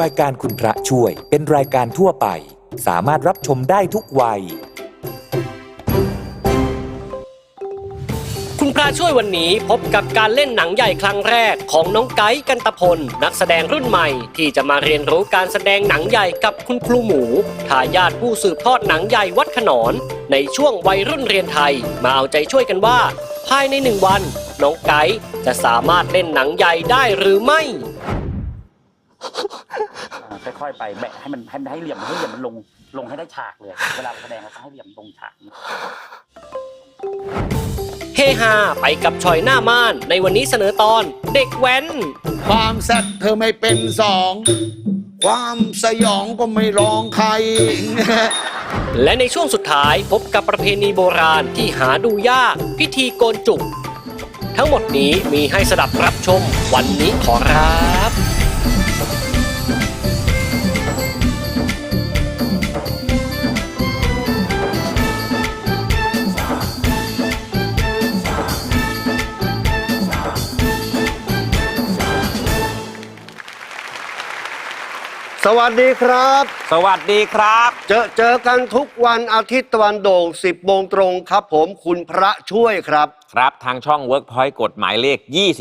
รายการคุณพระช่วยเป็นรายการทั่วไป สามารถรับชมได้ทุกวัย คุณพระช่วยวันนี้พบกับการเล่นหนังใหญ่ครั้งแรกของน้องไกด์กันตะพล นักแสดงรุ่นใหม่ ที่จะมาเรียนรู้การแสดงหนังใหญ่กับคุณครูหมูทายาทผู้สืบทอดหนังใหญ่วัดขนอน ในช่วงวัยรุ่นเรียนไทย มาเอาใจช่วยกันว่า ภายในหนึ่งวัน น้องไกด์จะสามารถเล่นหนังใหญ่ได้หรือไม่ ค่อย ๆ ไปแบะให้มันให้ให้เหลี่ยมให้เหลี่ยมมันลงลงให้ได้ฉากเลย เวลาแสดงเราต้องให้เหลี่ยมลงฉาก เฮฮาไปกับชอยหน้าม่าน ในวันนี้เสนอตอนเด็กแว้น ความแซ่บเธอไม่เป็นสอง ความสยองก็ไม่รองใคร และในช่วงสุดท้ายพบกับประเพณีโบราณที่หาดูยาก พิธีโกนจุก ทั้งหมดนี้มีให้สดับรับชมวันนี้ขอรับ สวัสดีครับ สวัสดีครับ เจอเจอกันทุกวันอาทิตย์ตะวันโด่ง 10โมงตรงครับผมคุณพระช่วยครับ ครับ ทางช่อง Workpoint กฎหมายเลข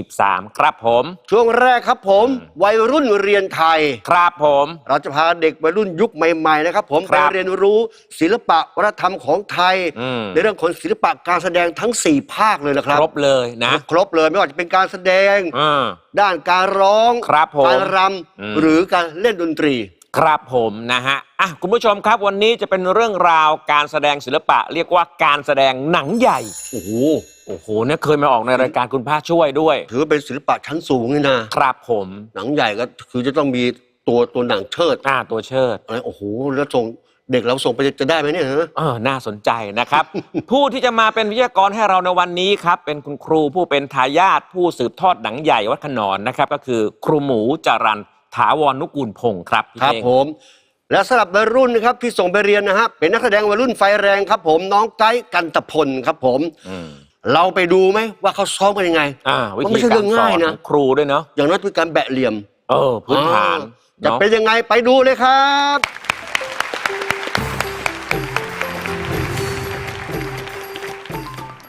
23 ครับผม ช่วงแรกครับผมวัยรุ่นเรียนไทย ครับผม เราจะพาเด็กวัยรุ่นยุคใหม่ๆนะครับผมคไปรับเรียนรู้ศิลปะวัฒนธรรมของไทย อืม ในเรื่องของศิลปะการแสดงทั้ง 4 ภาคเลยนะครับครบเลยนะ ครบเลยไม่ว่าจะเป็นการแสดงอืมด้านการร้อง ครับผมการรอืมำหรือการเล่นดนตรี ครับผมนะฮะอะคุณผู้ชมครับวันนี้จะเป็นเรื่องราวการแสดงศิลปะ เรียกว่าการแสดงหนังใหญ่ โอ้โหโอ้โหเนี่ยเคยมาออกในรายการคุณพระช่วยด้วย ถือว่าเป็นศิลปะชั้นสูงเลยนะครับผมหนังใหญ่ก็คือจะต้องมีตัวตัวหนังเชิดอ่าตัวเชิดอะไรโอ้โหแล้วส่งเด็กเราส่งไปจะได้ไหมเนี่ยฮะเออน่าสนใจนะครับ ผู้ที่จะมาเป็นวิทยากรให้เราในวันนี้ครับ เป็นคุณครูผู้เป็นทายาทผู้สืบทอดหนังใหญ่วัดขนอนนะครับ ก็คือครูหมูจรัน ถาวรนุกูลพงศ์ครับพี่ครับเท่ง ผม และสำหรับวัยรุ่นนะครับที่ส่งไปเรียนนะฮะเป็นนักแสดงวัยรุ่นไฟแรงครับผมน้องไกด์กันตะพลครับผม อืม เราไปดูไหมว่าเขาซ้อมกันยังไง อ่าวิมันไม่ธีใช่กาเรื่รองสอง่ายนนะ ของครูด้วยเนาะอย่างน้อยคือการแบะเหลี่ยมเออ พื้นฐานอ่จะเนาะเป็นยังไงไปดูเลยครับ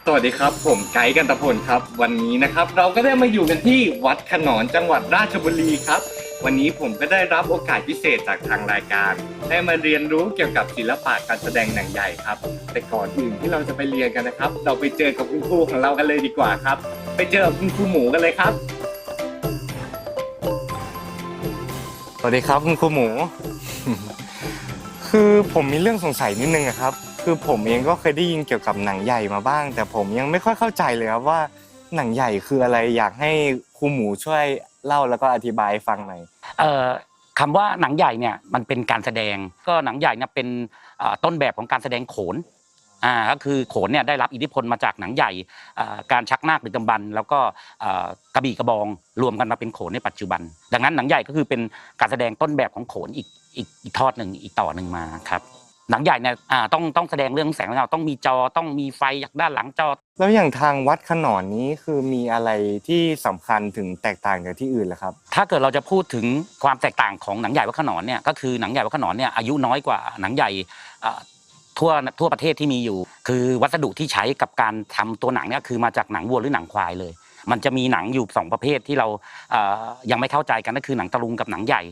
สวัสดีครับ ผมไกด์กันตะพลครับ วันนี้นะครับ เราก็ได้มาอยู่กันที่วัดขนอนจังหวัดราชบุรีครับ วันนี้ผมก็ได้รับโอกาสพิเศษจากทางรายการ ได้มาเรียนรู้เกี่ยวกับศิลปะการแสดงหนังใหญ่ครับ แต่ก่อนอื่นที่เราจะไปเรียนกันนะครับ เราไปเจอกับคุณครูของเรากันเลยดีกว่าครับ ไปเจอกับคุณครูหมูกันเลยครับ สวัสดีครับคุณครูหมู คือผมมีเรื่องสงสัยนิดนึงอะครับ คือผมเองก็เคยได้ยินเกี่ยวกับหนังใหญ่มาบ้าง แต่ผมยังไม่ค่อยเข้าใจเลยครับว่าหนังใหญ่คืออะไรอยากให้ครูหมูช่วย เล่าแล้วก็อธิบายให้ฟังหน่อย เอ่อคำว่าหนังใหญ่เนี่ยมันเป็นการแสดงก็หนังใหญ่เนี่ยเป็นเอ่อต้นแบบของการแสดงโขนอ่าก็คือโขนเนี่ยได้รับอิทธิพลมาจากหนังใหญ่อ่าการชักนาคหรือกำบัน แล้วก็เอ่อกระบี่กระบองรวมกันมาเป็นโขนในปัจจุบัน ดังนั้นหนังใหญ่ก็คือเป็นการแสดงต้นแบบของโขนอีกอีกอีกทอดหนึ่งอีกต่อหนึ่งมาครับ หนังใหญ่เนี่ยอ่าต้องต้องแสดงเรื่องแสงและเงาต้องมีจอต้องมีไฟจากด้านหลังจอ แล้วอย่างทางวัดขนอนนี้คือมีอะไรที่สำคัญถึงแตกต่างจากที่อื่นเหรอครับถ้าเกิดเราจะพูดถึงความแตกต่างของหนังใหญ่วัดขนอนเนี่ยก็คือหนังใหญ่วัดขนอนเนี่ยอายุน้อยกว่าหนังใหญ่เอ่อทั่วทั่วประเทศที่มีอยู่ คือวัสดุที่ใช้กับการทำตัวหนังเนี่ยคือมาจากหนังวัวหรือหนังควายเลย มันจะมีหนังอยู่สองประเภทที่เราเอ่อยังไม่เข้าใจกันก็คือหนังตะลุงกับหนังใหญ่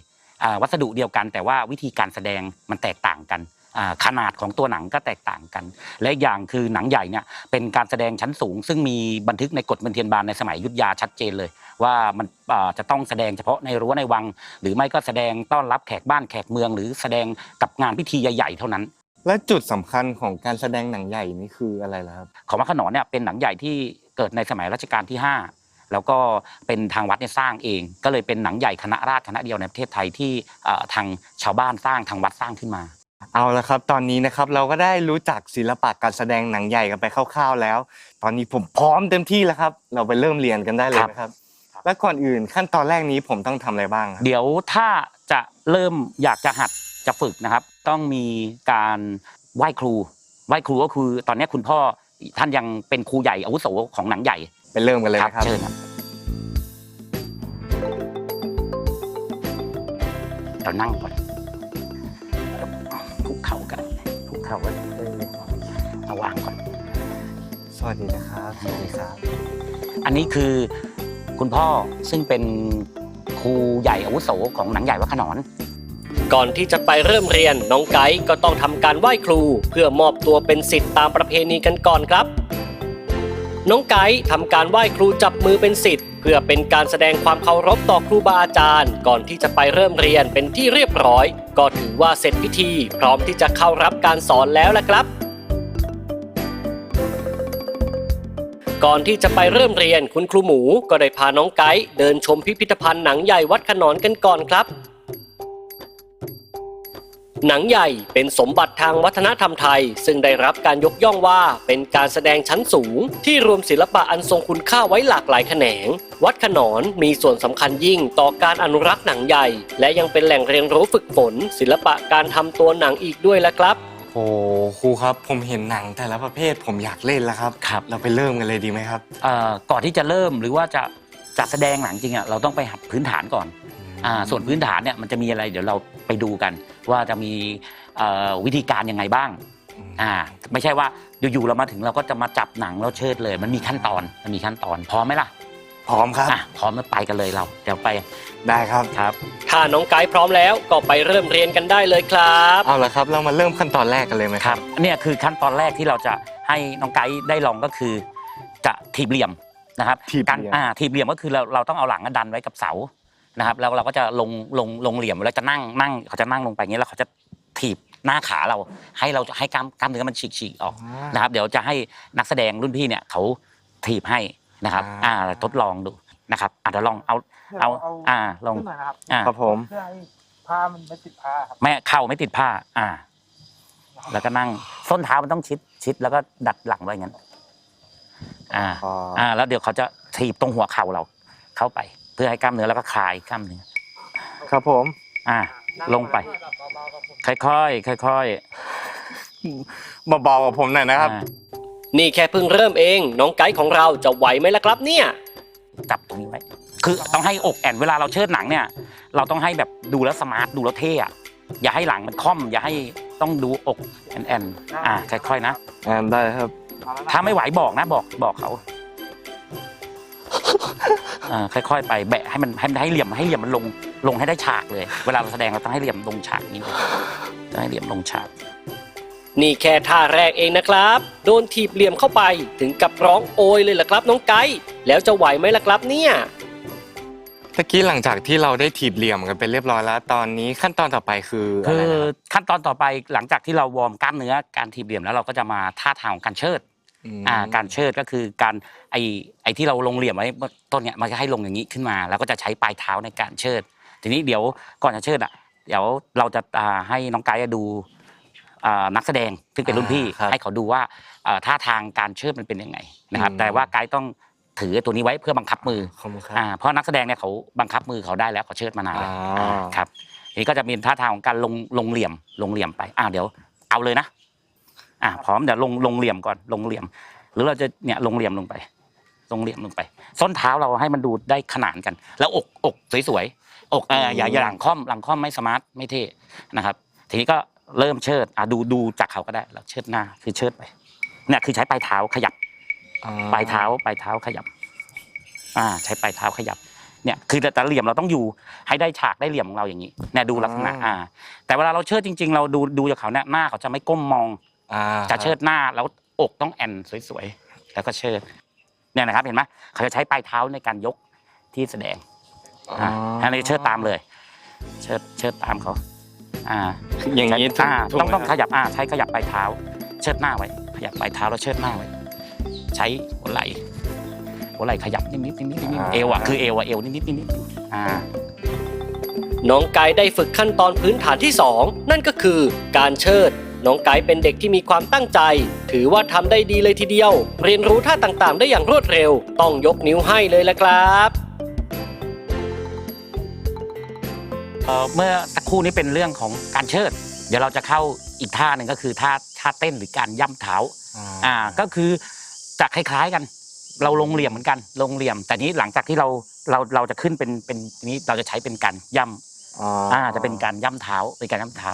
อ่าวัสดุเดียวกันแต่ว่าวิธีการแสดงมันแตกต่างกันอ่า ขนาดของตัวหนังก็แตกต่างกัน และอีกอย่างคือหนังใหญ่เนี่ยเป็นการแสดงชั้นสูง ซึ่งมีบันทึกในกฎบันเทียนบานในสมัยอยุทธยาชัดเจนเลย ว่ามันอ่าจะต้องแสดงเฉพาะในรั้วในวัง หรือไม่ก็แสดงต้อนรับแขกบ้านแขกเมือง หรือแสดงกับงานพิธีใหญ่ๆเท่านั้นและจุดสำคัญของการแสดงหนังใหญ่นี่คืออะไรล่ะครับของวัดขนอนเนี่ยเป็นหนังใหญ่ที่เกิดในสมัยรัชกาลที่ 5 แล้วก็เป็นทางวัดเนี่ยสร้างเอง ก็เลยเป็นหนังใหญ่คณะราษฎรคณะเดียวในประเทศไทยที่เอ่อทางชาวบ้านสร้างทางวัดสร้างขึ้นมา เอาละครับตอนนี้นะครับเราก็ได้รู้จักศิลปะการแสดงหนังใหญ่กันไปคร่าวๆแล้ว ตอนนี้ผมพร้อมเต็มที่แล้วครับ เราไปเริ่มเรียนกันได้เลยนะครับ และก่อนอื่นขั้นตอนแรกนี้ผมต้องทำอะไรบ้างครับเดี๋ยวถ้าจะเริ่มอยากจะหัดจะฝึกนะครับ ต้องมีการไหว้ครู ไหว้ครูก็คือตอนนี้คุณพ่อท่านยังเป็นครูใหญ่อาวุโสของหนังใหญ่ไปเริ่มกันเลยนะครับเชิญครับตเรานั่งก่อนคุ กเข่ากันคุกเข่ากันเออเอาวางก่อน สวัสดีนะครับสวัสดีครับ อันนี้คือคุณพ่อซึ่งเป็นครูใหญ่อาวุโสของหนังใหญ่วัดขนอน ก่อนที่จะไปเริ่มเรียนน้องไก่ก็ต้องทำการไหว้ครู เพื่อมอบตัวเป็นสิทธิ์ตามประเพณีกันก่อนครับ น้องไก่ทำการไหว้ครูจับมือเป็นสิทธิ์เพื่อเป็นการแสดงความเคารพต่อครูบาอาจารย์ ก่อนที่จะไปเริ่มเรียนเป็นที่เรียบร้อย ก็ถือว่าเสร็จพิธี พร้อมที่จะเข้ารับการสอนแล้วละครับ ก่อนที่จะไปเริ่มเรียนคุณครูหมูก็ได้พาน้องไก่เดินชมพิพิธภัณฑ์หนังใหญ่วัดขนอนกันก่อนครับ หนังใหญ่เป็นสมบัติทางวัฒนธรรมไทย ซึ่งได้รับการยกย่องว่าเป็นการแสดงชั้นสูง ที่รวมศิลปะอันทรงคุณค่าไว้หลากหลายแขนง วัดขนอนมีส่วนสำคัญยิ่งต่อการอนุรักษ์หนังใหญ่ และยังเป็นแหล่งเรียนรู้ฝึกฝน ศิลปะการทำตัวหนังอีกด้วยละครับโอ้ครูครับผมเห็นหนังแต่ละประเภทผมอยากเล่นแล้วครับครับ เราไปเริ่มกันเลยดีไหมครับเอ่อก่อนที่จะเริ่มหรือว่าจะจะแสดงหนังจริงอะเราต้องไปหัดพื้นฐานก่อน อ่าส่วนพื้นฐานเนี่ยมันจะมีอะไรเดี๋ยวเราไปดูกัน ว่าจะมีเอ่อวิธีการยังไงบ้างอ่าไม่ใช่ว่าอยู่ๆเรามาถึงเราก็จะมาจับหนังแล้วเชิดเลย มันมีขั้นตอนมันมีขั้นตอนพร้อมไหมล่ะพร้อมครับ อะพร้อมแล้วไปกันเลยเราเดี๋ยวไปได้ครับ ครับถ้าน้องไก่พร้อมแล้วก็ไปเริ่มเรียนกันได้เลยครับ เอาละครับ เรามาเริ่มขั้นตอนแรกกันเลยไหมครับเนี่ยคือขั้นตอนแรกที่เราจะให้น้องไกด์ได้ลองก็คือจะถีบเหลี่ยมนะครับถีบการเหลี่ยม อ่าถีบเหลี่ยมก็คือเราเราต้องเอาหลังดันไว้กับเสา นะครับแล้วเราก็จะลงลงลงเหลี่ยมแล้วจะนั่งนั่งเขาจะนั่งลงไปอย่างนี้แล้วเขาจะถีบหน้าขาเราให้เราจะให้กล้ามกล้ามเนื้อมันฉีกฉีกๆออกนะครับเดี๋ยวจะให้นักแสดงรุ่นพี่เนี่ยเขาถีบให้นะครับอ่าทดลองดูนะครับอะเดี๋ยวลองเอาเอาอ่าลองอ่าครับผมเพื่อให้ผ้ามันไม่ติดผ้าครับแม่เข่าไม่ติดผ้า อ่า แล้วก็นั่งส้นเท้ามันต้องชิดชิดแล้วก็ดัดหลังไว้อย่างนั้นอ่าอ๋ออ่า แล้วเดี๋ยวเขาจะถีบตรงหัวเข่าเราเข้าไปเพื่อให้กล้ามเนื้อแล้วก็คลายกล้ามเนื้อครับผม อ่าลงไป ค่อยๆค่อยมาบอกกับผมหน่อยๆนะครับ อ่านี่แค่เพิ่งเริ่มเอง น้องไก่ของเราจะไหวไหมล่ะครับเนี่ย จับตรงนี้ไว้คือต้องให้อกแอนเวลาเราเชิดหนังเนี่ย เราต้องให้แบบดูแล้วสมาร์ทดูแล้วเท่อะอย่าให้หลังมันค่อม อย่าให้ต้องดูอกแอนแอนอ่าค่อยๆนะ อ่าได้ครับ ถ้าไม่ไหวบอกนะบอกบอกเขา อ่าค่อยๆ ไปแบะให้มันให้ให้เหลี่ยมให้เหลี่ยมมันลงลงให้ได้ฉากเลย เวลาเราแสดงเราต้องให้เหลี่ยมลงฉากนี้เลยต้องให้เหลี่ยมลงฉาก นี่แค่ท่าแรกเองนะครับ โดนถีบเหลี่ยมเข้าไปถึงกับร้องโอยเลยล่ะครับ น้องไก่แล้วจะไหวไหมล่ะครับเนี่ยตะกี้หลังจากที่เราได้ถีบเหลี่ยมกันไปเรียบร้อยแล้ว ตอนนี้ขั้นตอนต่อไปคืออะคืไรอนะครับขั้นตอนต่อไปหลังจากที่เราวอร์มกล้ามเนื้อการทีบเหลี่ยมแล้วเราก็จะมาท่าทางของการเชิดม อ่าการเชิดก็คือการไอไอที่เราลงเหลี่ยมไว้เมื่อต้นเนี้ยมันจะให้ลงอย่างนี้ขึ้นมา แล้วก็จะใช้ปลายเท้าในการเชิด ทีนี้เดี๋ยวก่อนจะเชิดอะเดี๋ยวเราจะอ่าให้น้องไกด์ดูอ่านักแสดงซึ่งเป็นรุ่นพี่อ่าครับให้เขาดูว่าอ่าท่าทางการเชิดมันเป็นยังไงนะครับอืมแต่ว่าไกด์ต้องถือตัวนี้ไว้เพื่อบังคับมือขอบคุณครับอ่าเพราะนักแสดงเนี่ยเขาบังคับมือเขาได้แล้วเขาเชิดมานานแล้วอ่าอ่าครับทีนี้ก็จะมีท่าทางของการลงลงเหลี่ยมลงเหลี่ยมไปอ่าเดี๋ยวเอาเลยนะ อ่าพร้อมเดี๋ยวลงลงเหลี่ยมก่อนลงเหลี่ยม หรือเราจะเนี่ยลงเหลี่ยมลงไป ลงเหลี่ยมลงไป ส้นเท้าเราให้มันดูได้ขนานกัน แล้วอกอกสวยๆอกเอออย่าอย่าหลังค่อมหลังค่อมไม่สมาร์ทไม่เท่นะครับ ทีนี้ก็เริ่มเชิดอะดูดูจากเขาก็ได้แล้วเชิดหน้าคือเชิดไปเนี่ยคือใช้ปลายเท้าขยับปลายเท้าปลายเท้าขยับ อ่า ใช้ปลายเท้าขยับเนี่ยคือแต่แต่เหลี่ยมเราต้องอยู่ให้ได้ฉากได้เหลี่ยมของเราอย่างนี้เนี่ยดูลักษณะอ่า แต่เวลาเราเชิดจริง ๆ เราดูดูจากเขาเนี่ยหน้าเขาจะไม่ก้มมองอ่า จะเชิดหน้าแล้วอกต้องแอนสวยๆแล้วก็เชิดเนี่ยนะครับเห็นไหมเขาจะใช้ปลายเท้าในการยกที่แสดงอ่าอันนี้เชิดตามเลย เชิดเชิดตามเขาอ่าอย่างนี้ถูกอ่าถูกต้องไหมต้องคขรับยับอ่าใช้ขยับปลายเท้า เชิดหน้าไว้ ขยับปลายเท้าแล้วเชิดหน้าไว้ ใช้หัวไหล่หัวไหล่ขยับนิดนิดนิดนิดนิดเอวอะคือเอวอะเอวนิดนิดนิดนิดอ่าน้องไก่ได้ฝึกขั้นตอนพื้นฐานที่ 2 นั่นก็คือการเชิด น้องไก่เป็นเด็กที่มีความตั้งใจ ถือว่าทำได้ดีเลยทีเดียว เรียนรู้ท่าต่างๆ ได้อย่างรวดเร็ว ต้องยกนิ้วให้เลยละครับเอ่อเมื่อสักครู่นี้เป็นเรื่องของการเชิด เดี๋ยวเราจะเข้าอีกท่าหนึ่งก็คือท่าท่าเต้นหรือการย่ำเท้าอ่าก็คือจะคล้ายๆกัน เราลงเหลี่ยมเหมือนกัน ลงเหลี่ยม แต่นี้หลังจากที่เราเราเราจะขึ้นเป็นเป็นนี้เราจะใช้เป็นการย่อ๋ออ่าจะเป็นการย่ำเท้าเป็นการย่ำเท้า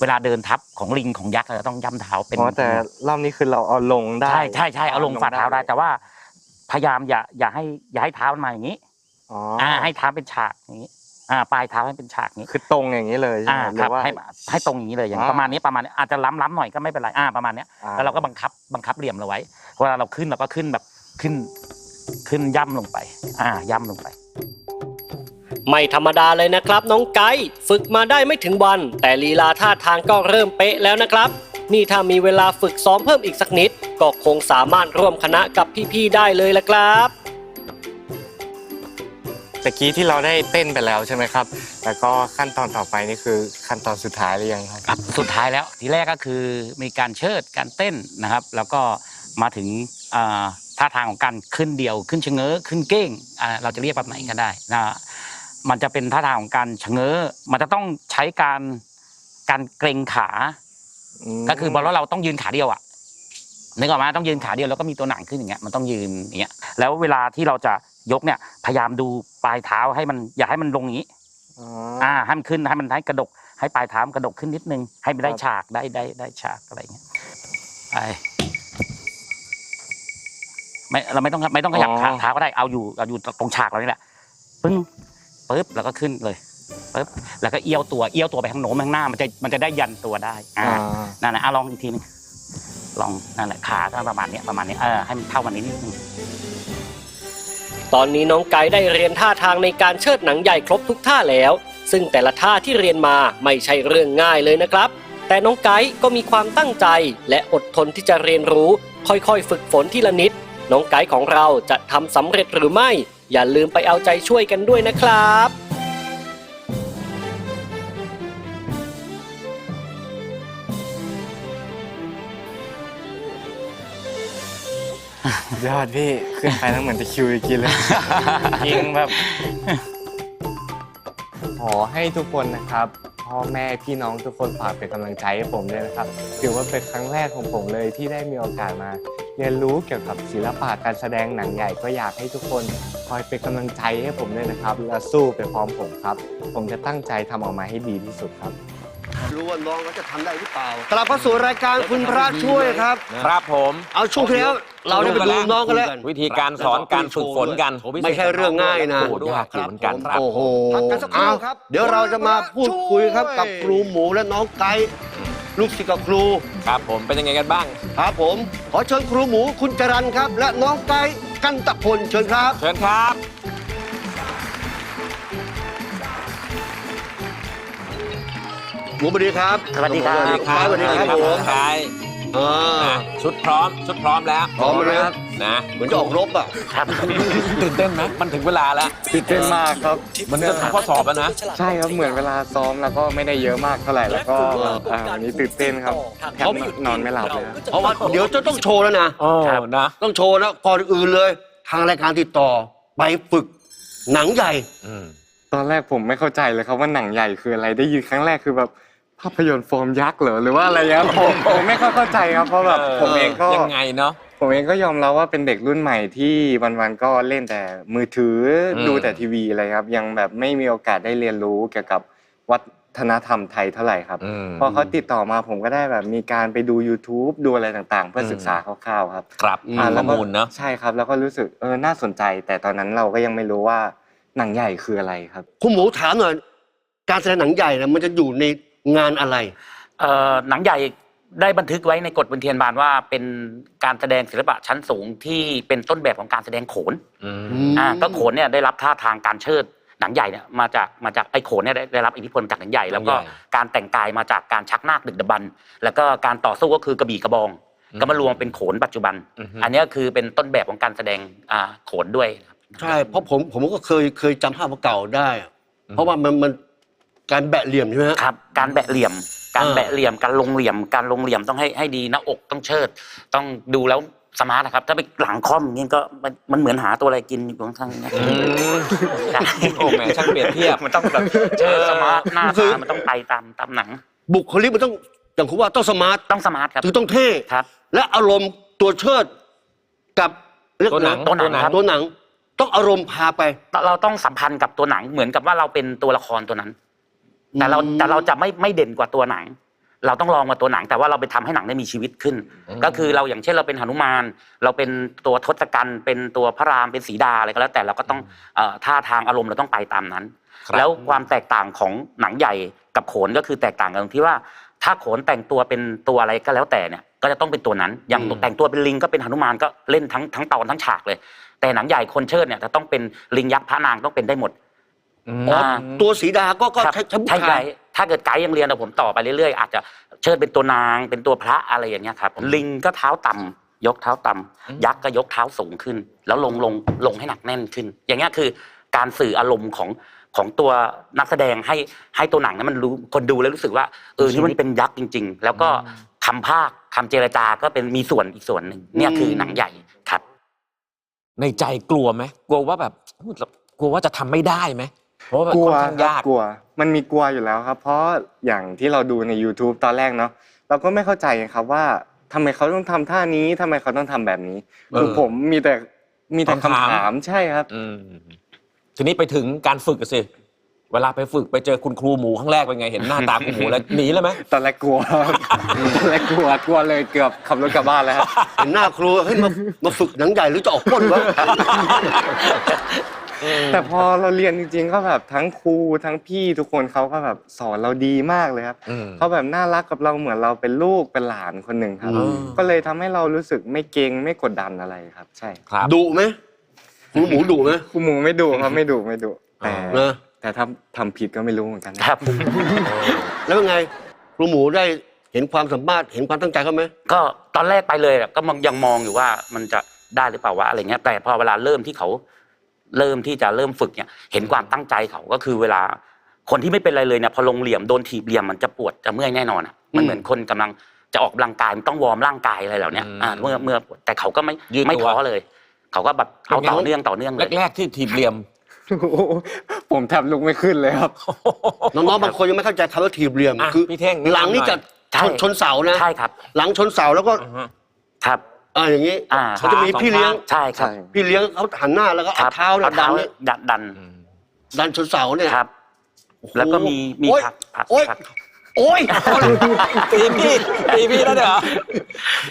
เวลาเดินทับของลิงของยักษ์เราต้องย่ำเท้าเป็นอ๋อแต่รอบนี้คือเราเอาลงได้ใช่ใช่ใช่เอาลงฝ่าเท้าได้แต่ว่า พยายามอย่าอย่าให้อย่าให้เท้ามันมาอย่างนี้อ๋ออ่าให้เท้าเป็นฉากอย่างนี้อ่าปลายเท้าให้เป็นฉากอย่างนี้คือตรงอย่างนี้เลยใช่อ่าไหมหครืรับอว่าให้ให้ตรงอย่างนี้เลยอย่างอ่าประมาณนี้ประมาณนี้อาจจะล้ำล้ำหน่อยก็ไม่เป็นไรอ่าประมาณเนี้ยอ่าแล้วเราก็บังคับบังคับเหลี่ยมเราไว้เวลาเราขึ้นเราก็ขึ้นแบบขึ้น ขึ้นย่ำลงไป อ่า ย่ำลงไป ไม่ธรรมดาเลยนะครับ น้องไก่ฝึกมาได้ไม่ถึงวัน แต่ลีลาท่าทางก็เริ่มเป๊ะแล้วนะครับ นี่ถ้ามีเวลาฝึกซ้อมเพิ่มอีกสักนิด ก็คงสามารถร่วมคณะกับพี่ๆได้เลยละครับ ตะกี้ที่เราได้เต้นไปแล้วใช่ไหมครับ แล้วก็ขั้นตอนต่อไปนี่คือขั้นตอนสุดท้ายหรือยังครับ ครับสุดท้ายแล้วทีแรกก็คือมีการเชิดการเต้นนะครับ แล้วก็มาถึงอ่าท่าทางของการขึ้นเดียวขึ้นชะเง้อขึ้นเก้งอ่าเราจะเรียกแบบไหนก็ได้นะ มันจะเป็นท่าทางของการชะเง้อมันจะต้องใช้การการเกรงขา ก็คือบอลเราต้องยืนขาเดียวอะนึกออกไหมต้องยืนขาเดียวแล้วก็มีตัวหนังขึ้นอย่างเงี้ยมันต้องยืนอย่างเงี้ยแล้วเวลาที่เราจะยกเนี่ยพยายามดูปลายเท้าให้มันอย่าให้มันลงอย่างนี้อ๋ออ่าให้มันขึ้นให้มันให้กระดก ให้ปลายเท้ามันกระดกขึ้นนิดนึง ให้มันได้ครับฉากได้ได้ได้ฉากอะไรเงี้ยไปไม่เราไม่ต้องไม่ต้องขยับขาเท้าก็ได้เอาอยู่เอาอยู่ตรงฉากเรานี่แหละปึ้ง ปึ๊บแล้วก็ขึ้นเลยปึ๊บแล้วก็เอี้ยวตัวเอี้ยวตัวไปข้างโน้มข้างหน้ามันจะมันจะได้ยันตัวได้อ่าอ่า นั่นแหละอะลองอีกทีหนึงลองนั่นแหละขาก็ประมาณเนี้ยประมาณเนี้ยเออให้มันเท่ากันนิดนึง ตอนนี้น้องไก่ได้เรียนท่าทางในการเชิดหนังใหญ่ครบทุกท่าแล้ว ซึ่งแต่ละท่าที่เรียนมาไม่ใช่เรื่องง่ายเลยนะครับ แต่น้องไก่ก็มีความตั้งใจและอดทนที่จะเรียนรู้ ค่อยๆ ฝึกฝนทีละนิด น้องไก่ของเราจะทำสำเร็จหรือไม่ อย่าลืมไปเอาใจช่วยกันด้วยนะครับยอดพี่ ขึ้นไปแล้วเหมือนจะคิวอีกทีเลย ยิงแบบ ขอให้ทุกคนนะครับพ่อแม่พี่น้องทุกคนฝากเป็นกำลังใจให้ผมด้วยนะครับถือว่าเป็นครั้งแรกของผมเลยที่ได้มีโอกาสมา เรียนรู้เกี่ยวกับศิลปะการแสดงหนังใหญ่ก็อยากให้ทุกคน คอยเป็นกำลังใจให้ผมด้วยนะครับ และสู้ไปพร้อมผมครับ ผมจะตั้งใจทำออกมาให้ดีที่สุดครับ รู้ว่าน้องเขาจะทำได้หรือเปล่ากลับเข้าสู่รายการคุณพระช่วยครับ ครับผมเอาช่วงที่แล้วเราได้ไปดูน้องกันแล้ว วิธีการสอนการฝึกฝนกันไม่ใช่เรื่องง่ายนะ โอ้โหยากอยู่เหมือนกันครับโอ้โหพักกันสักครู่ครับเดี๋ยวเราจะมาพูดคุยครับกับครูหมูและน้องไก่ลูกศิษย์กับครู ครับผมเป็นยังไงกันบ้าง ครับผม ขอเชิญครูหมูคุณจรันครับ และน้องไก่ กันตะพลเชิญครับ เชิญครับ หมูสวัสดีครับสวัสดีครับ สวัสดีครับสวัสดีครับผม ใช่อ่านะชุดพร้อม ชุดพร้อมแล้ว พร้อมแล้ว นะเหมือนจะออกรบอะตื่นเต้นไหมมันถึงเวลาแล้วตื่นเต้นมากครับ มันจะทำข้อสอบแล้วนะใช่ครับเหมือนเวลาซ้อมแล้วก็ไม่ได้เยอะมากเท่าไหร่แล้วก็อ่าวันนี้ตื่นเต้นครับแทบนอนไม่หลับเลยครับเพราะว่าเดี๋ยวจะต้องโชว์แล้วนะโอ้นะ ต้องโชว์แล้วก่อนอื่นเลย ทางรายการติดต่อไปฝึกหนังใหญ่อืมตอนแรกผมไม่เข้าใจเลยครับว่าหนังใหญ่คืออะไรได้ยินครั้งแรกคือแบบภาพยนตร์โฟมยักษ์เหรอหรือว่าอะไรเงี้ยผมผมไม่ค่อยเข้าใจครับเพราะแบบผมเองก็ยังไงเนาะ ผมเองก็ยอมรับว่าเป็นเด็กรุ่นใหม่ที่วันๆก็เล่นแต่มือถืออม ดูแต่ทีวีอะไรครับ ยังแบบไม่มีโอกาสได้เรียนรู้เกี่ยวกับวัฒนธรรมไทยเท่าไหร่ครับ อืม พอเขาติดต่อมาผมก็ได้แบบมีการไปดู YouTube ดูอะไรต่างๆ เพื่อศึกษาคร่าวๆครับครับอ่าข้แล้อวก็มูลเนาะใช่ครับ แล้วก็รู้สึกเออน่าสนใจ แต่ตอนนั้นเราก็ยังไม่รู้ว่าหนังใหญ่คืออะไรครับ คุณหมูถามหน่อย การแสดงหนังใหญ่นะมันจะอยู่ในงานอะไร เอ่อหนังใหญ่ ได้บันทึกไว้ในกฎบันเทียนบานว่าเป็นการแสดงศิลปะชั้นสูงที่เป็นต้นแบบของการแสดงโขนอืมมอ่าก็โขนเนี่ยได้รับท่าทางการเชิดหนังใหญ่เนี่ยมาจากมาจากไอ้โขนเนี่ยได้ได้รับอิทธิพลจากหนังใหญ่ แล้วก็หนังใหญ่การแต่งกายมาจากการชักนาคดึกดำบรรพ์แล้วก็การต่อสู้ก็คือกระบี่กระบองอืมก็มารวมเป็นโขนปัจจุบันอือฮึอันเนี้ยคือเป็นต้นแบบของการแสดงอ่าโขนด้วยครับใช่เพราะผมผมก็เคยเคยจำภาพเก่าได้อะเพราะว่ามันมัน การแบะเหลี่ยมใช่ไหมฮะ ครับการแบะเหลี่ยม การเออแบะเหลี่ยม การลงเหลี่ยม การลงเหลี่ยมต้องให้ให้ดีหน้าอกต้องเชิด ต้องดูแล้วสมาร์ทนะครับ ถ้าไปหลังคอมอย่างงี้ก็มันมันเหมือนหาตัวอะไรกินอยู่ข้างๆเนี่ยอืมใช่โอ้แหมช่างเปรียบเทียบ มันต้องแบบเชิดสมาร์ทหน้าคือตามันต้องไปตามตามหนัง บุคลิกมันต้องอย่างคุณว่าต้องสมาร์ทต้องสมาร์ทครับ คือต้องเท่ ครับ และอารมณ์ตัวเชิดกับเรียกตัวหนังตัวหนังครับ ตัวหนัง ต้องอารมณ์พาไป เราต้องสัมพันธ์กับตัวหนังเหมือนกับว่าเราเป็นตัวละครตัวนั้น แต่เราอืมแต่เราจะไม่ไม่เด่นกว่าตัวหนัง เราต้องลองมาตัวหนัง แต่ว่าเราไปทำให้หนังได้มีชีวิตขึ้นอืมก็คือเราอย่างเช่นเราเป็นหนุมาน เราเป็นตัวทศกัณฐ์เป็นตัวพระรามเป็นสีดาอะไรก็แล้ว แต่เราก็ต้องเอ่อท่าทางอารมณ์เราต้องไปตามนั้น ครับ แล้วความแตกต่างของหนังใหญ่กับโขนก็คือแตกต่างกันตรงที่ว่า ถ้าโขนแต่งตัวเป็นตัวอะไรก็แล้วแต่เนี่ยก็จะต้องเป็นตัวนั้น อย่างอืมแต่งตัวเป็นลิงก็เป็นหนุมานก็เล่นทั้งทั้งตอนทั้งฉากเลย แต่หนังใหญ่คนเชิดเนี่ยจะต้องเป็นลิงยักษ์พระนางต้องเป็นได้หมด อืม อ๋อตัวสีดาก็ก็ครับใช้ใช้ผู้ใช่ชาไกยด์ถ้าเกิดไกด์ยังเรียนอะผมต่อไปเรื่อยๆ อาจจะเชิดเป็นตัวนางเป็นตัวพระอะไรอย่างเงี้ยครับลิงก็เท้าต่ำยกเท้าต่ำอืม ยักษ์ก็ยกเท้าสูงขึ้น แล้วลงลงลงให้หนักแน่นขึ้น อย่างเงี้ยคือการสื่ออารมณ์ของของตัวนักแสดงให้ให้ตัวหนังนั้นมันรู้คนดูแล้วรู้สึกว่าเออนี่มันเป็นยักษ์จริง ๆ แล้วก็คำภาคคำเจรจาก็เป็นมีส่วนอีกส่วนหนึ่งเนี่ยคือหนังใหญ่ครับ ในใจกลัวไหมกลัวว่าแบบกลัวว่าจะทำไม่ได้ไหม เพราะว่ามันกลัวค่อนข้างครับยากกลัว มันมีกลัวอยู่แล้วครับ เพราะอย่างที่เราดูใน YouTube ตอนแรกเนาะเราก็ไม่เข้าใจครับว่าทำไมเขาต้องทำท่านี้ทำไมเขาต้องทำแบบนี้คือเออผมมีแต่มีแต่คำคำถาม ถามใช่ครับ อืมทีนี้ไปถึงการฝึกอะสิ เวลาไปฝึกไปเจอคุณครูหมูครั้งแรกเป็นไงเห็นหน้าตาครูหมูแล้วหนีเลยไหมตอนแรกกลัวครับตอนแรกกลัวกลัวเลยเกือบขับรถกลับบ้านแล้วครับ เห็นหน้าครูเฮ้ยมามาฝึกหนังใหญ่หรือจะออกก้นวะ แต่พอเราเรียนจริงๆก็แบบทั้งครูทั้งพี่ทุกคนเขาก็แบบสอนเราดีมากเลยครับอืมเขาแบบน่ารักกับเราเหมือนเราเป็นลูกเป็นหลานคนหนึ่งครับอืมก็เลยทำให้เรารู้สึกไม่เกรงไม่กดดันอะไรครับ ใช่ครับดุไหมครูหมูดุไหมครูหมูไม่ดุครับไม่ดุไม่ดุแต่นะแต่ถ้าทำผิดก็ไม่รู้เหมือนกันครับ แล้วเป็นไงครูหมูได้เห็นความสามารถเห็นความตั้งใจเขาไหมก็ตอนแรกไปเลยอะก็มองยังมองอยู่ว่ามันจะได้หรือเปล่าวะอะไรเงี้ยแต่พอเวลาเริ่มที่เขา เริ่มที่จะเริ่มฝึกเนี่ยเห็นความตั้งใจเขาก็คือเวลาคนที่ไม่เป็นอะไรเลยเนี่ยพอลงเหลี่ยมโดนถีบเหลี่ยมมันจะปวดจะเมื่อยแน่นอนอะมันเหมือนคนกำลังจะออกกำลังกายมันต้องวอร์มร่างกายอะไรเหล่าเนี้ยอืมอ่าเมื่อเมื่อแต่เขาก็ไม่ยืดตัวไม่ท้อเลย เขาก็แบบเอาต่อเนื่องต่อเนื่องเลยแรกๆที่ทีบเหลี่ยมโอ้โหผมแทบลุกไม่ขึ้นเลยครับน้องๆบางคนยังไม่เข้าใจคำว่าถีบเหลี่ยมอะคือพี่เท่งแนะนำหลังนี่จะใช่ชนชนเสานะใช่ครับ หลังชนเสาแล้วก็อือฮะครับ อ่าอย่างนี้อ่าเขาจะมีพี่เลี้ยงใช่ครับใช่พี่เลี้ยงเขาหันหน้าแล้วก็คเอารับเท้าเนี่ยเอาดัเท้านเนี่ยดันดันอืมดันชนเสาเนี่ยครับโอ้โหแล้วก็มีมีโอ๊ยพักพักโอ๊ยพักโอ้ยตีพี่ตีพี่แล้วเดี๋ยว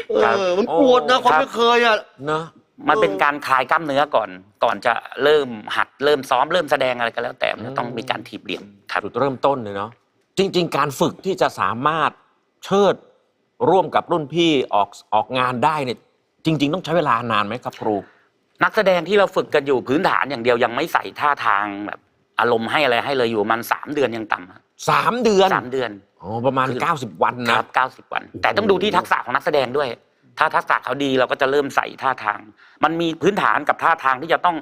เออมันปวดนะคนไม่เคยอะเนอะมันเป็นการคลายกล้ามเนื้อก่อน ก่อนจะเริ่มหัดเริ่มซ้อมเริ่มแสดงอะไรก็แล้ว แต่มันจะต้องมีการถีบเหลี่ยมครับจุดเริ่มต้นเลยเนาะจริง ๆ การฝึกที่จะสามารถเชิดร่วมกับรุ่นพี่ออกออกงานได้เนี่ย จริง ๆ ต้องใช้เวลานานไหมครับครู นักแสดงที่เราฝึกกันอยู่พื้นฐานอย่างเดียวยังไม่ใส่ท่าทางแบบอารมณ์ให้อะไรให้เลยอยู่ประมันสามเดือนยังต่ำอะสามเดือนสามเดือน อ๋อประมาณ คือ 90 วันคนะ รับเก้าสิบวัน แต่ต้องดูที่ทักษะของนักแสดงด้วย ถ้าทักษะเขาดีเราก็จะเริ่มใส่ท่าทาง มันมีพื้นฐานกับท่าทางที่จะต้อง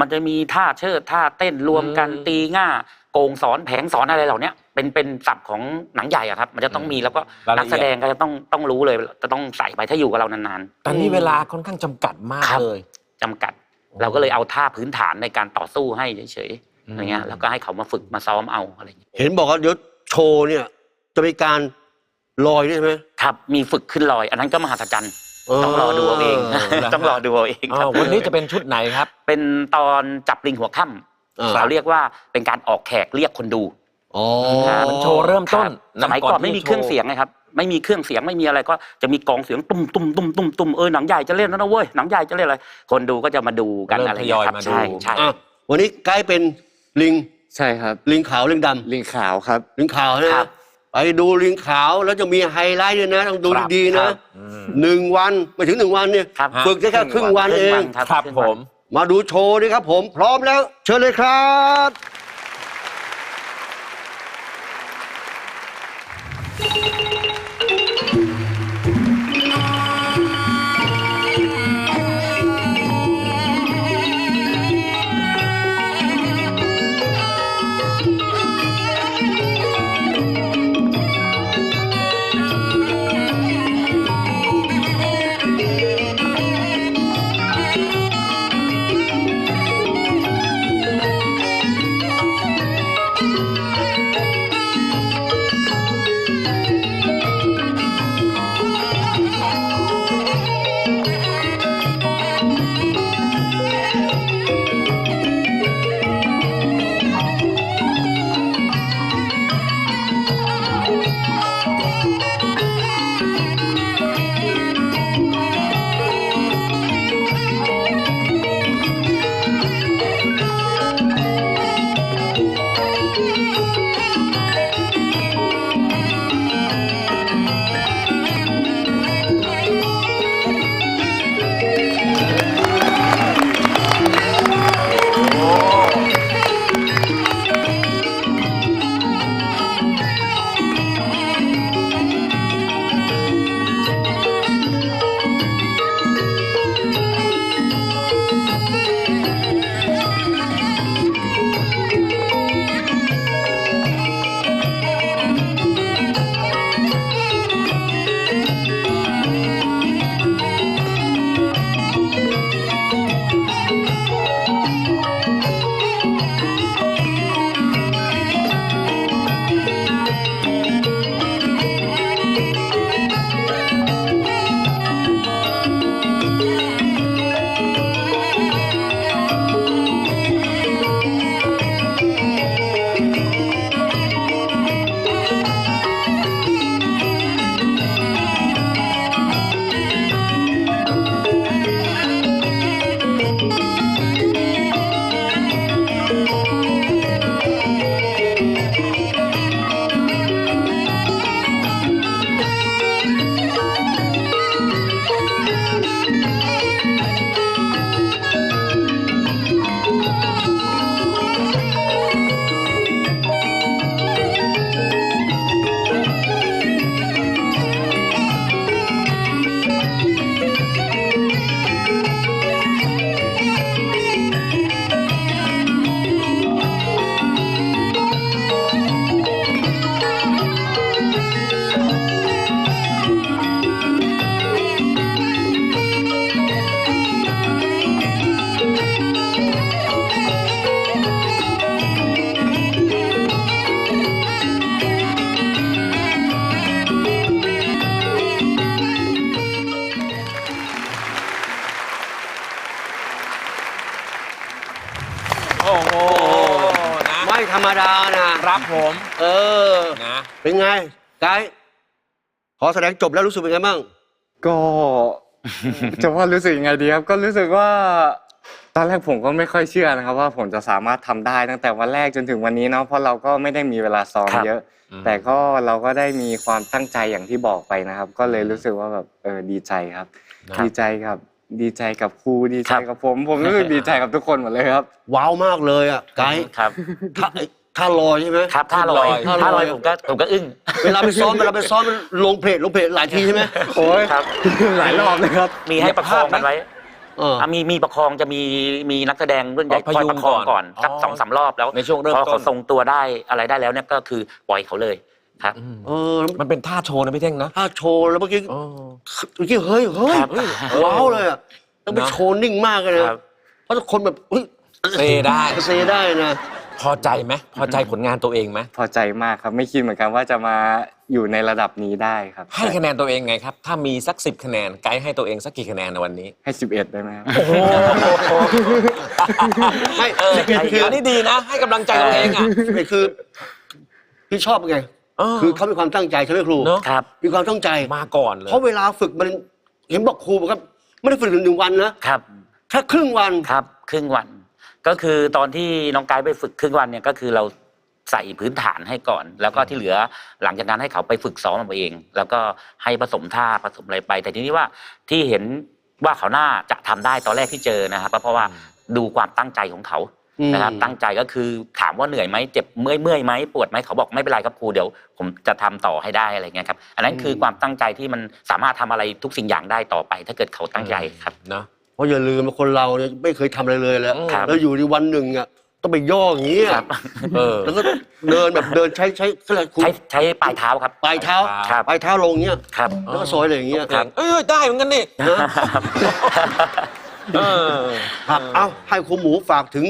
มันจะมีท่าเชิดท่าเต้นรวมกันอืม ตีง่า โกงสอนแผงสอนอะไรเหล่าเนี้ยเป็นเป็นศัพท์ของหนังใหญ่อะครับ มันจะต้องมีแล้วก็รายละเอียดนักแสดงก็จะต้องต้องรู้เลยจะต้องใส่ไปถ้าอยู่กับเรานานแต่นี่เวลาค่อนข้างจำกัดมากครับเลยๆจำกัด เราก็เลยเอาท่าพื้นฐานในการต่อสู้ให้เฉยอืๆมอย่างเงี้ยแล้วก็ให้เขามาฝึกมาซ้อมเอาอะไรอย่างเงี้ยเห็นบอกว่าเดี๋ยวโชว์เนี่ยจะมีการลอยด้วยใช่ไหมครับมีฝึกขึ้นลอย อันนั้นก็มหัศจรรย์ต้องรอดูเอาเอง ต้องรอดูเอาเองคอ้ารับววันนี้จะเป็นชุดไหนครับ เป็นตอนจับลิงหัวค่ อ่าำเราเรียกว่าเป็นการออกแขกเรียกคนดู อ๋อครับมันโชว์เริ่มต้นครับสมัยก่อนไม่มีที่เครื่องเสียงนะครับ ไม่มีเครื่องเสียงไม่มีอะไรก็จะมีกองเสียงตุ้มตุ้มตุ้มตุ้มตุ้มเออหนังใหญ่จะเล่นแล้วนะเว้ยหนังใหญ่จะเล่นอะไรคนดูก็จะมาดูกันเริ่มอะไรทอย่างยอยเงี้ยครับมาดูใช่ใช่ อะวันนี้ไกด์เป็นลิงใช่ครับ ลิงขาวลิงดำลิงขาวครับ ลิงขาวนะไปดูลิงขาวแล้วจะมีไฮไลท์ด้วยนะต้องดูครับดีๆครันะบอืม หนึ่งวันไม่ถึงหนึ่งวันเนี่ยครับ ฝึกได้แค่ครึ่งวันเองครับงผวันม มาดูโชว์ดีครับผมพร้อมแล้ว เชิญเลยครับ ครับผม เออ นะ เป็นไงไกด์พอแสดงจบแล้วรู้สึกเป็นไงบ้าง ก็ จะว่ารู้สึกยังไงดีครับ ก็รู้สึกว่า ตอนแรกผมก็ไม่ค่อยเชื่อนะครับ ว่าผมจะสามารถทำได้ตั้งแต่วันแรกจนถึงวันนี้เนาะเพราะเราก็ไม่ได้มีเวลาซ้อมครับ เยอะ อืม แต่ก็เราก็ได้มีความตั้งใจอย่างที่บอกไปนะครับ ก็เลยรู้สึกว่าแบบเออดีใจครับครับดีใจกับ ดีใจกับครูดีใจครับกับผม ผมรู้สึกดีใจกับทุกคนหมดเลยครับ ว้าวมากเลยอะไกด์ครับท่า ท่าลอยใช่ไหม ครับท่าลอยท่าลอย ท่าลอยผมก็ผมก็อึ้งเวลาไปซ้อมเวลาไปซ้อมมันลงเพลทลงเพลทหลายทีใช่ไหมโอ้ยครับ หลายรอบเลยครับมีให้ประคองกันไว้เออ อะมีมีประคองจะมีมีนักแสดงรุ่นใหญ่อ๋อคอยพยุงประคองก่ก่ออนนสักอ๋อสองสามรอบแล้วในช่วงเริ่มพอต้เขาน ทรงตัวได้อะไรได้แล้วเนี่ยก็คือปล่อยเขาเลยครับอืมเออมันเป็นท่าโชว์นะพี่เท่งนะท่าโชว์แล้วเมื่อกี้ อ๋อ เมื่อกี้เฮ้ยเฮ้ยครับว้าวเลยอะต้องไปเนอะโชว์นิ่งมากเลยนะครับ เพราะทุกคนแบบเฮ้ยเซได้ เซได้นะ พอใจไหมพอใจผลงานตัวเองไหมพอใจมากครับ ไม่คิดเหมือนกันว่าจะมาอยู่ในระดับนี้ได้ครับ ให้คะแนนตัวเองไงครับ ถ้ามีสักสิบคะแนนไกด์ให้ตัวเองสักกี่คะแนนในวันนี้ให้สิบเอ็ดได้ไหมครับ ไม่เออสิบเอ็ดคืออันนี้ดีนะ ให้กำลังใจตัวเองอะสิบเอ็ดคือพี่ชอบไงคือเขามีความตั้งใจใช่ไหมครูเนอะครับ มีความตั้งใจมาก่อนเลยเพราะเวลาฝึกมันเห็นบอกครูบอกครับไม่ได้ฝึกหนึ่งวันนะครับ แค่ครึ่งวัน ครับ ครึ่งวัน ก็คือตอนที่น้องไกด์ไปฝึกครึ่งวันเนี่ยก็คือเราใส่พื้นฐานให้ก่อน แล้วก็ที่เหลือหลังจากนั้นให้เขาไปฝึกซ้อมเอาเอง แล้วก็ให้ผสมท่าผสมอะไรไป แต่ทีนี้ว่าที่เห็นว่าเขาน่าจะทำได้ตอนแรกที่เจอนะครับเพราะว่าดูความตั้งใจของเขานะครับอืมตั้งใจก็คือถามว่าเหนื่อยไหมเจ็บเมื่อยเมื่อยไหมปวดไหมเขาบอกไม่เป็นไรครับครูเดี๋ยวผมจะทำต่อให้ได้อะไรเงี้ยครับอันนั้นคือความตั้งใจที่มันสามารถทำอะไรทุกสิ่งอย่างได้ต่อไป ถ้าเกิดเขาตั้งใจครับเนาะ เพราะอย่าลืมว่าคนเราเนี่ยไม่เคยทำอะไรเลยแล้ว ครับแล้วอยู่ในวันหนึ่งอะต้องไปย่ออย่างนี้คอะรับ เออแล้วก็เดินแบบเดินใช้ใช้อะไรคุณใช้ใช้ปลายเท้าครับ ปลายเท้าครับ ปลายเท้าลงเงี้ยครับ แล้วก็ซอยอะไรอย่างเงี้ยครับ เอ้ยได้เหมือนกันนี่นะเออ ครับเอาให้ครูหมูฝากถึง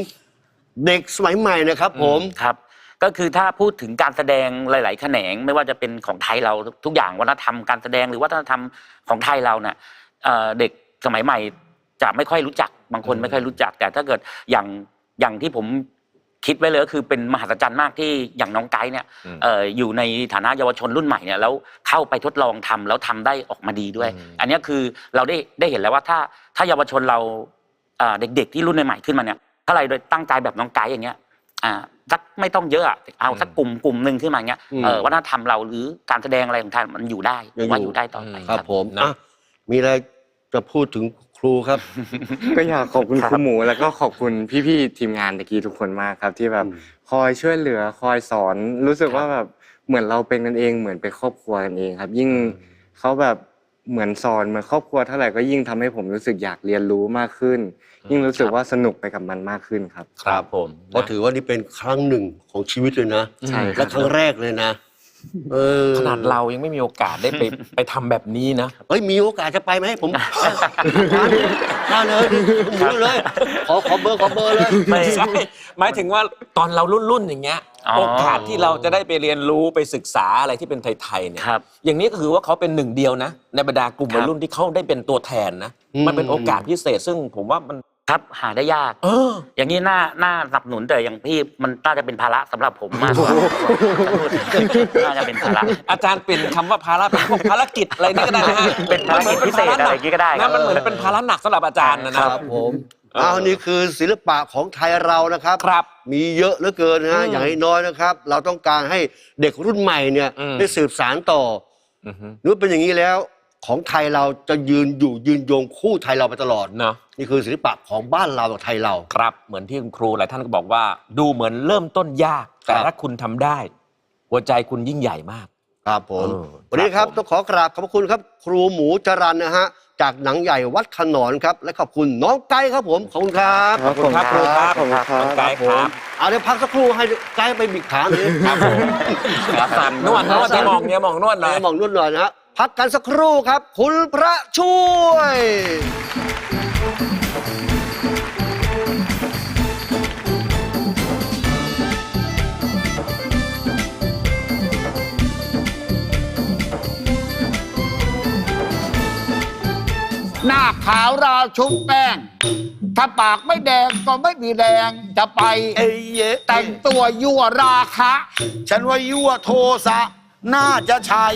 เด็กสมัยใหม่นะครับ ผม ครับ ก็คือถ้าพูดถึงการแสดงหลาย ๆ แขนง ไม่ว่าจะเป็นของไทยเราทุกอย่างวัฒนธรรมการแสดงหรือวัฒนธรรมของไทยเราเนี่ยเอ่อเด็กสมัยใหม่ จะไม่ค่อยรู้จักบางคนไม่ค่อยรู้จัก แต่ถ้าเกิดอย่างอย่างที่ผมคิดไว้เลยก็คือเป็นมหัศจรรย์มากที่อย่างน้องไกด์เนี่ยอืมเอ่ออยู่ในฐานะเยาวชนรุ่นใหม่เนี่ยแล้วเข้าไปทดลองทำแล้วทำได้ออกมาดีด้วยอืมอันเนี้ยคือเราได้ได้เห็นแล้วว่าถ้าถ้าเยาวชนเราเอ่อเด็ก ๆ ที่รุ่นใหม่ๆขึ้นมาเนี่ยถ้าเราโดยตั้งใจแบบน้องไกด์อย่างเงี้ยอ่าสักไม่ต้องเยอะอะเอาสักกลุ่มกลุ่มหนึ่งขึ้นมาเงี้ยอืมเออวัฒนธรรมเราหรือการแสดงอะไรของไทยมันอยู่ได้ยังอยู่ว่าอยู่ได้ต่อไป ครับผมนะอะมีอะไรจะพูดถึง ครูครับ ก็อยากขอบคุณครับครูหมู แล้วก็ขอบคุณพี่ๆทีมงานตะกี้ทุกคนมากครับ ที่แบบอืมคอยช่วยเหลือคอยสอน รู้สึกว่าแบบเหมือนเราเป็นกันเองเหมือนเป็นครอบครัวกันเองครับ ยิ่งเขาแบบเหมือนสอนเหมือนครอบครัวเท่าไหร่ก็ยิ่งทำให้ผมรู้สึกอยากเรียนรู้มากขึ้น ยิ่งรู้สึกว่าสนุกไปกับมันมากขึ้นครับ ครับผมเพราะถือว่านี่เป็นครั้งหนึ่งของชีวิตเลยนะใช่คและรับครั้งแรกเลยนะ เออขนาดเรายังไม่มีโอกาสได้ไปไปทำแบบนี้นะ เฮ้ยมีโอกาสจะไปไหมผมได้เลยผมหมูเลย ขอขอเบอร์ขอเบอร์เลยไม่ใช่หมายถึงว่าตอนเรารุ่นๆอย่างเงี้ยอ๋อโอกาสที่เราจะได้ไปเรียนรู้ไปศึกษาอะไรที่เป็นไทยๆเนี่ยครับอย่างนี้ก็คือว่าเขาเป็นหนึ่งเดียวนะ ในบรรดากลุ่มครับวัยรุ่นที่เขาได้เป็นตัวแทนนะอืมมันเป็นโอกาสพิเศษซึ่งผมว่ามัน ครับหาได้ยาก เออ อย่างนี้น่าน่าสนับสนุนแต่อย่างพี่มันน่าจะเป็นภาระสำหรับผมมากกว่าน่าจะเป็นภาระ อาจารย์เป็นคำว่าภาระเป็นพวกภารกิจอะไรนี่ก็ได้นะฮะเป็นภารกิจพิเศษอะไรอย่างงี้ก็ได้ครันะบ มันเหมือนเป็นภาระหนักสำหรับอาจารย์นะคนะรับผมเอานี่คือศิลปะของไทยเรานะครับ ครับ มีเยอะเหลือเกินนะฮะอืมอย่างน้อยๆนะครับ เราต้องการให้เด็กรุ่นใหม่เนี่ยอืม ได้สืบสารต่ออือฮึนึกว่าเป็นอย่างนี้แล้ว ของไทยเราจะยืนอยู่ยืนยงคู่ไทยเราไปตลอดเนาะนี่คือศิลปะของบ้านเรากับไทยเรา ครับ เหมือนที่คุณครูหลายท่านก็บอกว่า ดูเหมือนเริ่มต้นยาก แต่ครับถ้าคุณทำได้ หัวใจคุณยิ่งใหญ่มาก ครับผมเออวันนี้ครับครับผมต้องขอกราบขอบพระคุณครับ ครูหมูจรันนะฮะจากหนังใหญ่วัดขนอนครับ และขอบคุณน้องไก่ครับผมขอบคุณครับขอบคุณครับครูครับขอบคุณครับน้องไกด์ครับเอาเดี๋ยวพักสักครู่ให้ไก่ไปบิดขาหน่อยครับผมขาสั่นนวดนวดที่มองเนี่ยมองนวดหน่อยมองนุ่นหน่อยนะฮะ พักกันสักครู่ครับ คุณพระช่วย หน้าขาวราชุบแป้ง ถ้าปากไม่แดงก็ไม่มีแรงจะไป เอ้ยเยะแต่งตัวยั่วราคะ ฉันว่ายั่วโทสะน่าจะใช่